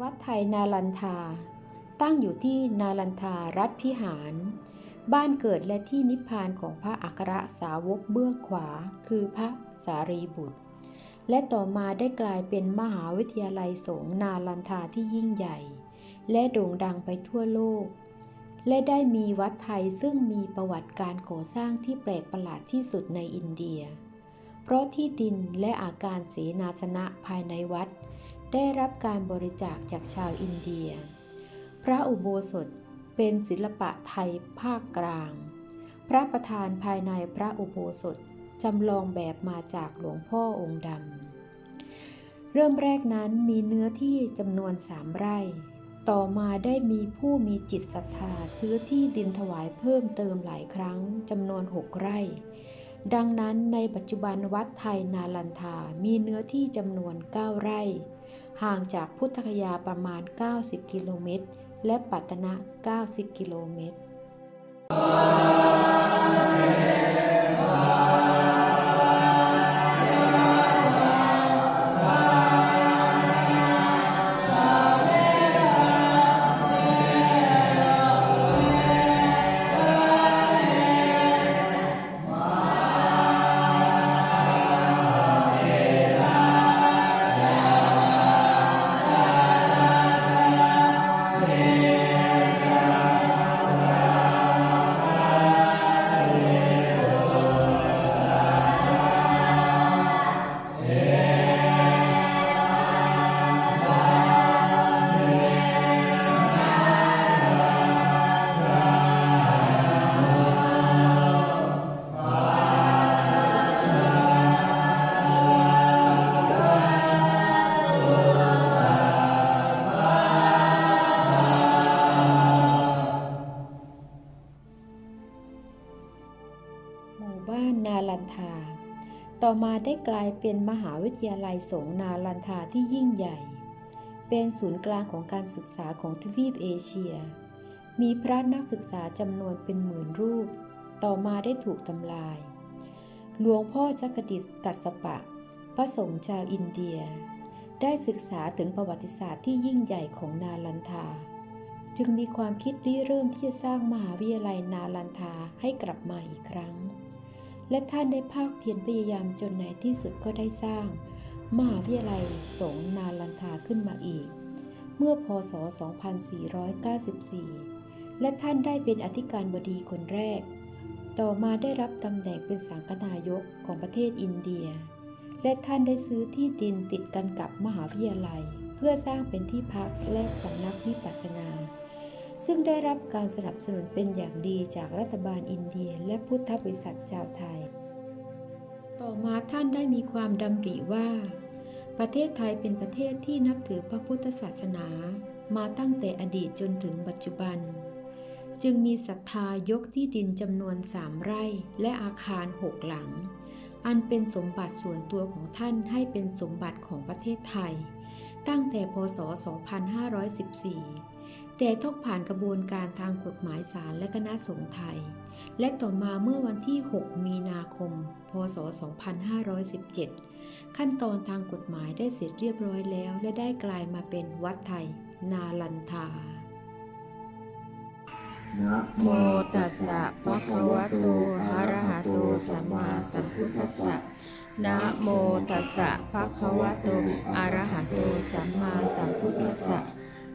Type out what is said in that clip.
วัดไทยนาลันทา ตั้งอยู่ที่นาลันทารัฐพิหาร บ้านเกิดและที่นิพพานของพระอัครสาวกเบื้องขวา คือพระสารีบุตร และต่อมาได้กลายเป็นมหาวิทยาลัยสงฆ์นาลันทาที่ยิ่งใหญ่ และโด่งดังไปทั่วโลก และได้มีวัดไทยซึ่งมีประวัติการก่อสร้างที่แปลกประหลาดที่สุดในอินเดีย เพราะที่ดินและอาการเสนาสนะภายในวัด ได้รับการบริจาคจากชาวอินเดีย พระอุโบสถเป็นศิลปะไทยภาคกลาง พระประธานภายในพระอุโบสถจำลองแบบมาจากหลวงพ่อองค์ดำ เริ่มแรกนั้นมีเนื้อที่จำนวนสามไร่ ต่อมาได้มีผู้มีจิตศรัทธาซื้อที่ดินถวายเพิ่มเติมหลายครั้งจำนวนหกไร่ ดังนั้นในปัจจุบันวัดไทยนาลันทามีเนื้อที่จำนวน 9 ไร่ ห่างจากพุทธคยาประมาณ 90 กิโลเมตร และปัตตนะ 90 กิโลเมตร หมู่บ้านนาลันทา ต่อมาได้กลายเป็นมหาวิทยาลัยสงฆ์นาลันทาที่ยิ่งใหญ่ เป็นศูนย์กลางของการศึกษาของทวีปเอเชีย มีพระนักศึกษาจำนวนเป็นหมื่นรูป ต่อมาได้ถูกทำลาย หลวงพ่อจักดิษกัสสปะ พระสงฆ์ชาวอินเดีย ได้ศึกษาถึงประวัติศาสตร์ที่ยิ่งใหญ่ของนาลันทาจึงมีความคิดริเริ่มที่จะสร้างมหาวิทยาลัยนาลันทาให้กลับมาอีกครั้ง และท่านได้ภาคเพียรพยายามจนในที่สุดก็ได้สร้าง มหาวิทยาลัยสงนาลันทาขึ้นมาอีก เมื่อพศ 2494 และท่านได้เป็นอธิการบดีคนแรก ต่อมาได้รับตำแหน่งเป็นสังฆนายกของประเทศอินเดีย และท่านได้ซื้อที่ดินติดกันกับมหาวิทยาลัย เพื่อสร้างเป็นที่พักและสำนักวิปัสสนา ซึ่งได้รับการสนับสนุนเป็นอย่างดีจากรัฐบาลอินเดีย และพุทธบริษัทชาวไทย ต่อมาท่านได้มีความดำริว่า ประเทศไทยเป็นประเทศที่นับถือพระพุทธศาสนา มาตั้งแต่อดีตจนถึงปัจจุบัน จึงมีศรัทธายกที่ดินจำนวนสามไร่และอาคารหกหลัง อันเป็นสมบัติส่วนตัวของท่านให้เป็นสมบัติของประเทศไทย ตั้งแต่พศ 2514 แต่ต้องผ่านกระบวนการทางกฎหมายศาลและคณะสงฆ์ไทย และต่อมาเมื่อวันที่ 6 มีนาคม พศ 2517 ขั้นตอนทางกฎหมายได้เสร็จเรียบร้อยแล้ว และได้กลายมาเป็นวัดไทย นาลันทานะโมตัสสะภะคะวะโตอะระหะโตสัมมาสัมพุทธัสสะนะโมตัสสะภะคะวะโตอะระหะโตสัมมาสัมพุทธะ